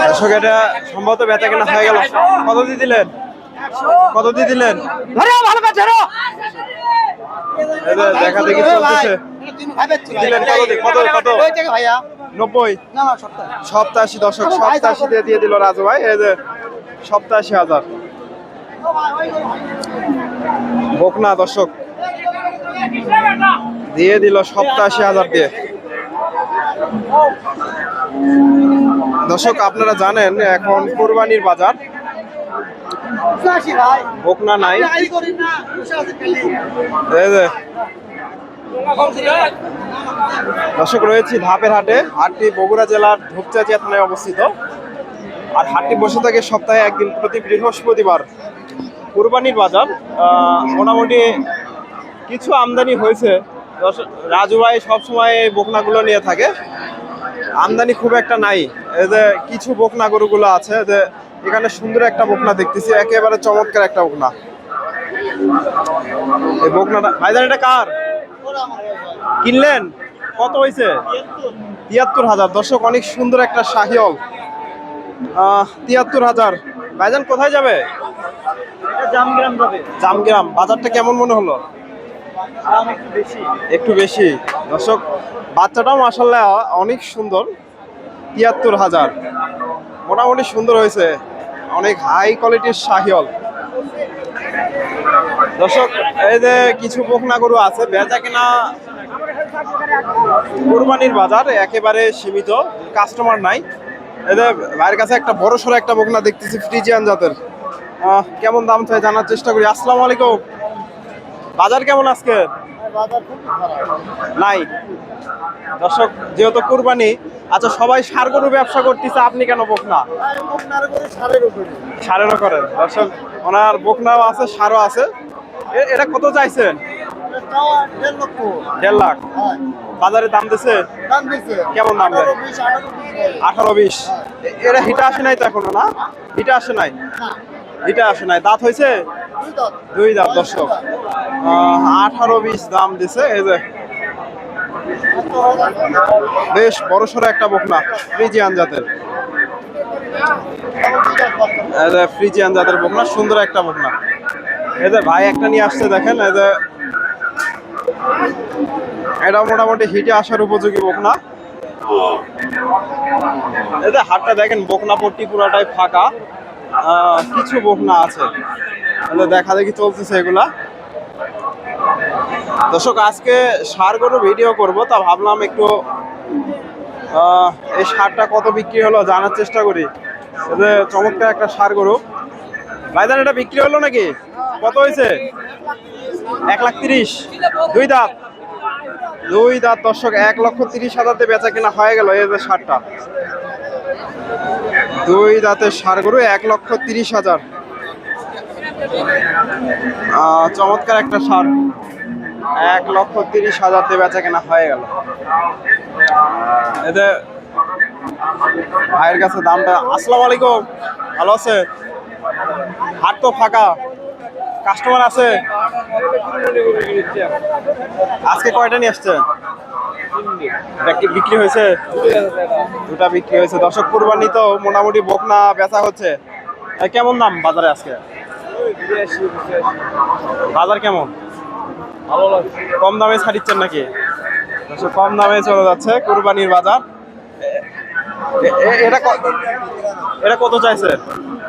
দর্শক এটা সম্ভবত বেচা কেনা হয়ে গেল। কত দিয়ে দিলেন? কত দিয়ে দিলেন? দেখা দেখি চলতেছে? দিলেন কত কত কত? নব্বই সপ্তাশি দশক সপ্তাশি দিয়ে দিয়ে দিল রাজু ভাই। এই যে সপ্তাশি হাজার। বকনা দর্শক। দিয়ে দিল সপ্তাশি হাজার দিয়ে। দর্শক, আপনারা জানেন এখন কোরবানির বাজার। বকনা নাই? দর্শক, রয়েছি ধাপের হাটে। হাটটি বগুড়া জেলার ধূপচাচিয়া থানায় অবস্থিত। আর হাটটি বসে থাকে সপ্তাহে একদিন প্রতি বৃহস্পতিবার। কোরবানির বাজার মোটামুটি কিছু আমদানি হয়েছে। রাজু ভাই সবসময় বকনাগুলো নিয়ে থাকে। আমদানি খুব একটা নাই। এই যে কিছু বকনা গরুগুলো আছে যে এখানে সুন্দর একটা বকনা দেখতেছি একেবারে চমৎকার একটা বকনা। এই বকনাটা ভাইজান এটা কার? কিনলেন? কত হয়েছে তিয়াত্তর হাজার। দর্শক অনেক সুন্দর একটা শাহিয়ল তিয়াত্তর হাজার। ভাইজান কোথায় যাবে? জামগ্রাম যাবে। জামগ্রাম। বাজারটা কেমন মনে হলো? একটু বেশি। দর্শক, বাচ্চাটাও মাসাল্লাহ অনেক সুন্দর। তিয়াত্তর হাজার। মোটামুটি সুন্দর হয়েছে। অনেক হাই কোয়ালিটির শাহিয়ল দর্শক, এই যে কিছু বকনা গরু আছে, বেচা কেনা কোরবানির বাজার একেবারে সীমিত কাস্টমার নাই। এদের ভাইয়ের কাছে একটা বড় সড়ো একটা বকনা দেখতেছি, ফ্রিজিয়ান জাতের। কেমন দাম চাই জানার চেষ্টা করি। আসসালামু আলাইকুম। বাজার কেমন আজকে নাই। দর্শক যেহেতু কুরবানি আচ্ছা সবাই সার গরু ব্যবসা করতেছে আপনি কেন বকনা? সারেরও করেন। দর্শক ওনার বকনাও আছে সারও আছে। এটা কত চাইছেন? দেড় লাখ। বাজারে দাম দিছে? কেমন দাম দেয়? আঠারো বিশ এ- এরা হিটা আসে নাই তো এখনও না? হিটা আসে নাই? হিটা আসে নাই। দাঁত হয়েছে? দুই দাঁত দর্শক। আঠারো বিশ দাম দিছে, এই যে। বেশ বড় সড়ো একটা বকনা, ফ্রিজিয়ান জাতের। ফ্রিজিয়ান জাতের বকনা, সুন্দর একটা বকনা। এই যে ভাই একটা নিয়ে আসছে, দেখেন, এই যে। এটা মোটামুটি হিটে আসার উপযোগী বকনা। এই যে হাটটা দেখেন, বকনা পট্টি পুরাটাই ফাঁকা। কিছু বকনা আছে। দেখা দেখি চলতেছে এগুলা। দর্শক, আজকে সার গরু ভিডিও করব, তা ভাবলাম একটু এই সারটা কত বিক্রি হলো জানার চেষ্টা করি। যে চমৎকার একটা সার গরু। ভাইজান, এটা বিক্রি হলো নাকি? কত হয়েছে? এক লাখ তিরিশ। দুই দাঁত। দুই দাঁত, দর্শক, এক লক্ষ তিরিশ হাজারতে বেচা কেনা হয়ে গেল এই যে সারটা। দুই দাঁতের সার গরু, এক লক্ষ তিরিশ হাজার। চমৎকার একটা সার। এক লক্ষ তিরিশ হাজার দিয়ে বেচা কেনা হয়ে গেল। এতে ভাইয়ের কাছে দামটা, আসসালামু আলাইকুম। ভালো আছে? হাট তো ফাঁকা। কাস্টমার আছে? আজকে কয়টা নিয়ে আসছে? বিক্রি হয়েছে? দুটা বিক্রি হয়েছে। দর্শক, কুরবানি তো মোটামুটি বকনা বেচা হচ্ছে। কেমন দাম বাজারে আজকে? বাজার কেমন? কম দামে ছাড়িচ্ছেন নাকি? কম দামে চলে যাচ্ছে কুরবানির বাজার। এটা এটা কত চাইছে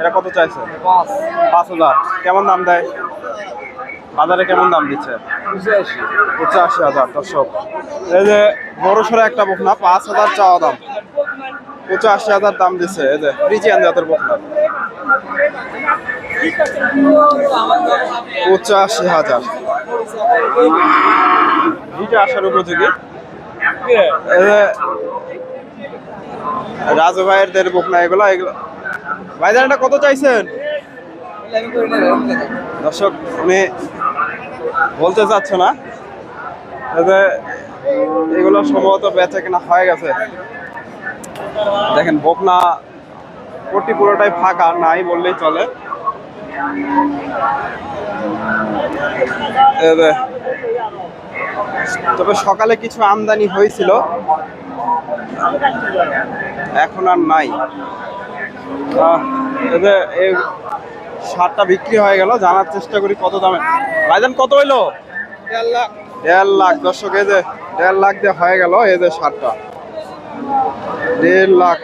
এটা কত চাইছে পাঁচ। হাজার। কেমন দাম দেয়? বাজারে কেমন দাম দিচ্ছে? পঁচাশি। হাজার দর্শক। এই যে বড় সড়ো একটা বকনা পাঁচ হাজার চাওয়া দাম। পঁচাশি হাজার দাম দিচ্ছে এই যে ফ্রিজিয়ান জাতের বকনা। পঁচাশি হাজার। এটা আসার উপযোগী? রাজু ভাইয়ের দের বকনা এগুলো এগুলো। ভাইজান এটা কত চাইছেন? দর্শক উনি বলতে চাচ্ছে না। এগুলো সম্ভবত বেচা কেনা হয়ে গেছে। দেখেন বকনা পট্টি পুরোটাই ফাঁকা নাই বললেই চলে। তবে সকালে কিছু আমদানি হয়েছিল। এখন আর নাই। সারটা বিক্রি হয়ে গেল জানার চেষ্টা করি কত দামে। ভাইজান কত হইল? দেড় লাখ। দেড় দর্শক এই যে দেড় লাখ দিয়ে হয়ে গেল এই যে সারটা। দেড় লাখ।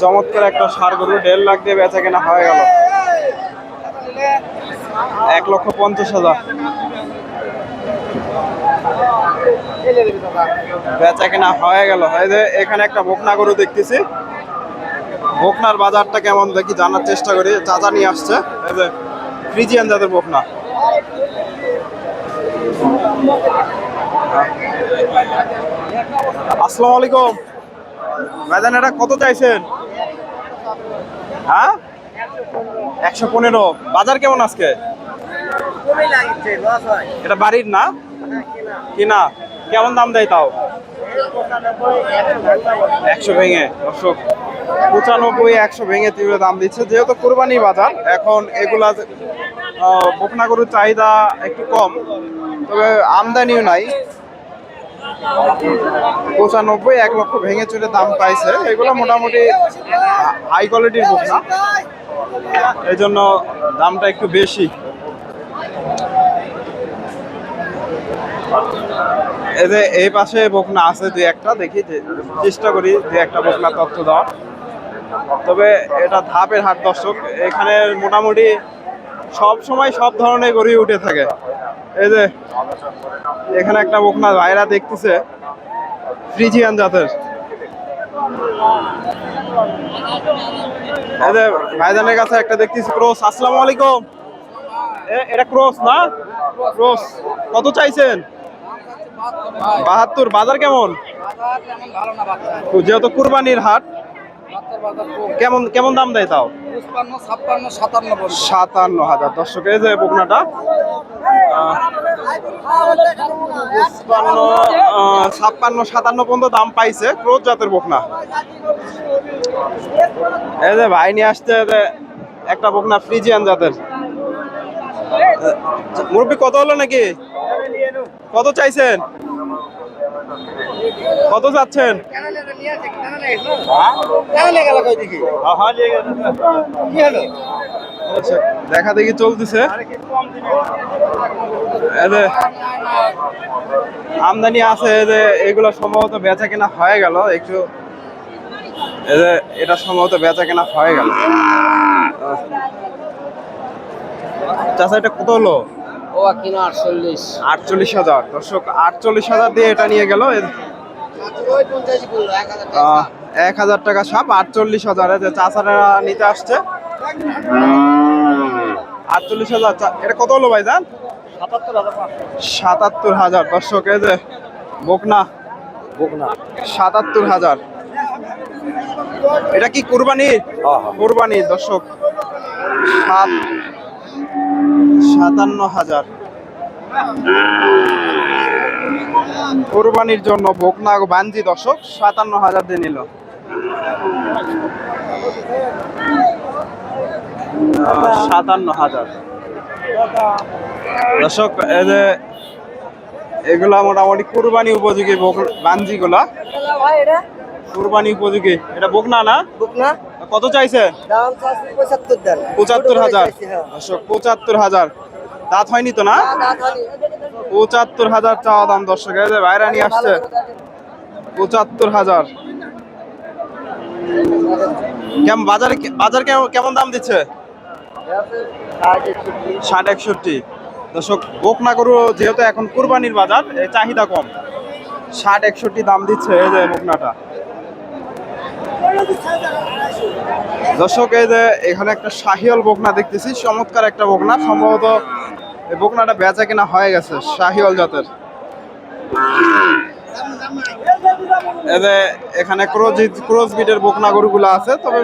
চমৎকার একটা সার গরু, দেড় লাখ দিয়ে বেচা কেনা হয়ে গেল। এক লক্ষ পঞ্চাশ হাজার। বেচা কেনা হয়ে গেল। এখানে একটা বকনা গরু দেখতেছি। বকনার বাজারটা কেমন দেখি জানার চেষ্টা করি। চাচা নিয়ে আসছে। ফ্রিজিয়ান জাতের বকনা। আসসালামু আলাইকুম। ভাইজান এটা কত চাইছেন? হ্যাঁ? একশো পনেরো। বাজার কেমন আজকে? এটা বাড়ির না? কিনা। কেমন দাম দেয় তাও? একশো ভেঙে, দর্শক। পঁচানব্বই, একশো ভেঙে তীব্র দাম দিচ্ছে। যেহেতু কোরবানি বাজার, এখন এগুলা বকনা গরুর চাহিদা একটু কম। তবে আমদানিও নাই। পঁচানব্বই, এক লক্ষ ভেঙে চলে দাম পাইছে। এগুলো মোটামুটি হাই কোয়ালিটির বকনা এই জন্য দামটা একটু বেশি। এই যে এই পাশে বকনা আছে দুই একটা, দেখি চেষ্টা করি দুই একটা বকনা তথ্য দেওয়ার। তবে এটা ধাপের হাট, দর্শক। এখানে মোটামুটি সব সময় সব ধরনের গড়ি উঠে থাকে। এই যে এখানে একটা বকনা ভাইরা দেখতেছে ফ্রিজিয়ান জাতের। এই যে ভাইজানের কাছে একটা দেখতেছি ক্রোস। আসসালামু আলাইকুম। এটা ক্রোস না? ক্রোস। কত চাইছেন? বাহাত্তর। বাজার কেমন? যেহেতু কুরবানির হাট কেমন কেমন দাম দেয় তাও? ছাপ্পান্ন সাতান্ন সাতান্ন হাজার। দর্শক এই যে বকনাটা পঞ্চান্ন, ছাপ্পান্ন সাতান্ন পর্যন্ত দাম পাইছে ক্রোজ জাতের বকনা। এই যে ভাই নিয়ে আসছে যে একটা বকনা ফ্রিজিয়ান জাতের। মুরব্বী কত হলো নাকি? কত চাইছেন? কত চাচ্ছেন দেখা? দেখি চলতেছে। এই আমদানি আছে যে এগুলো সম্ভবত বেচা কেনা হয়ে গেল একটু এই এটা সম্ভবত বেচা কেনা হয়ে গেল। চাষা এটা কত হলো? ও কিনো আটচল্লিশ। আটচল্লিশ হাজার। দর্শক আটচল্লিশ হাজার দিয়ে এটা নিয়ে গেল। এক হাজার টাকা সাপ আটচল্লিশ হাজার। যে চাষারা নিতে আসছে। আটচল্লিশ হাজার এটা কত হলো ভাই জান সাতাত্তর হাজার। সাতাত্তর হাজার দর্শক এই যে বকনা। বকনা। সাতাত্তর হাজার। এটা কি কুরবানি? কুরবানি দর্শক। সাত সাতান্ন হাজার। কোরবানির জন্য বকনা বাঞ্জি দর্শক সাতান্ন হাজার দিয়ে নিল। সাতান্ন হাজার। দর্শক এই যে এগুলা মোটামুটি কুরবানি উপযোগী বক- বাঞ্জিগুলা কুরবানি উপযোগী। এটা বকনা না? বকনা কত চাইছে? পঁচাত্তর পঁচাত্তর হাজার। পঁচাত্তর হাজার। দাঁত হয়নি তো না? পঁচাত্তর হাজার চাওয়া দাম দর্শক বাইরে নিয়ে আসছে। পঁচাত্তর হাজার। কেমন বাজারে বাজার কেমন- কেমন দাম দিচ্ছে? ষাট একষট্টি। দর্শক বকনা গরু যেহেতু এখন কুরবানির বাজার চাহিদা কম। ষাট একষট্টি দাম দিচ্ছে এই যে বকনাটা। দর্শক এই যে এখানে একটা শাহিওল বকনা দেখতেছি। চমৎকার একটা বকনা। সম্ভবত এই বকনাটা বেচা কেনা হয়ে গেছে শাহিওল জাতের। এখানে ক্রোজ ক্রোজ বিটের বকনা গরুগুলো আছে তবে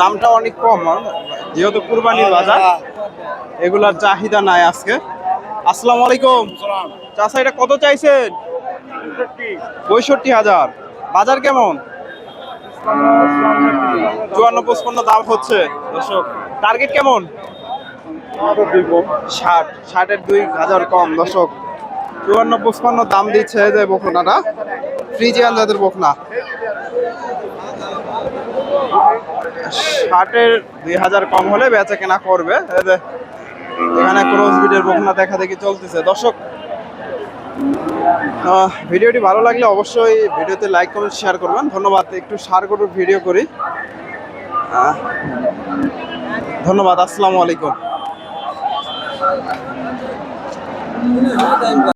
দামটা অনেক কম যেহেতু কুরবানির বাজার এগুলার চাহিদা নাই আজকে। আসসালামু আলাইকুম। চাষা এটা কত চাইছেন? পঁয়ষট্টি হাজার। বাজার কেমন? চুয়ান্ন পঁচপান্ন দাম হচ্ছে। দর্শক টার্গেট কেমন? ষাট। ষাটের দুই হাজার কম, দর্শক। চুয়ান্ন পঁচপান্ন দাম দিচ্ছে যে বকনাটা। ফ্রিজিয়ান জাতের বকনা। ষাটের দুই হাজার কম হলে বেচা কেনা করবে। এখানে ক্রস বিটের বকনা দেখা দেখি চলতেছে। দর্শক ভিডিওটি ভালো লাগলে অবশ্যই ভিডিওতে লাইক কমেন্ট শেয়ার করবেন। ধন্যবাদ, একটু সার করুন ভিডিও করি। ধন্যবাদ, আসসালামু আলাইকুম।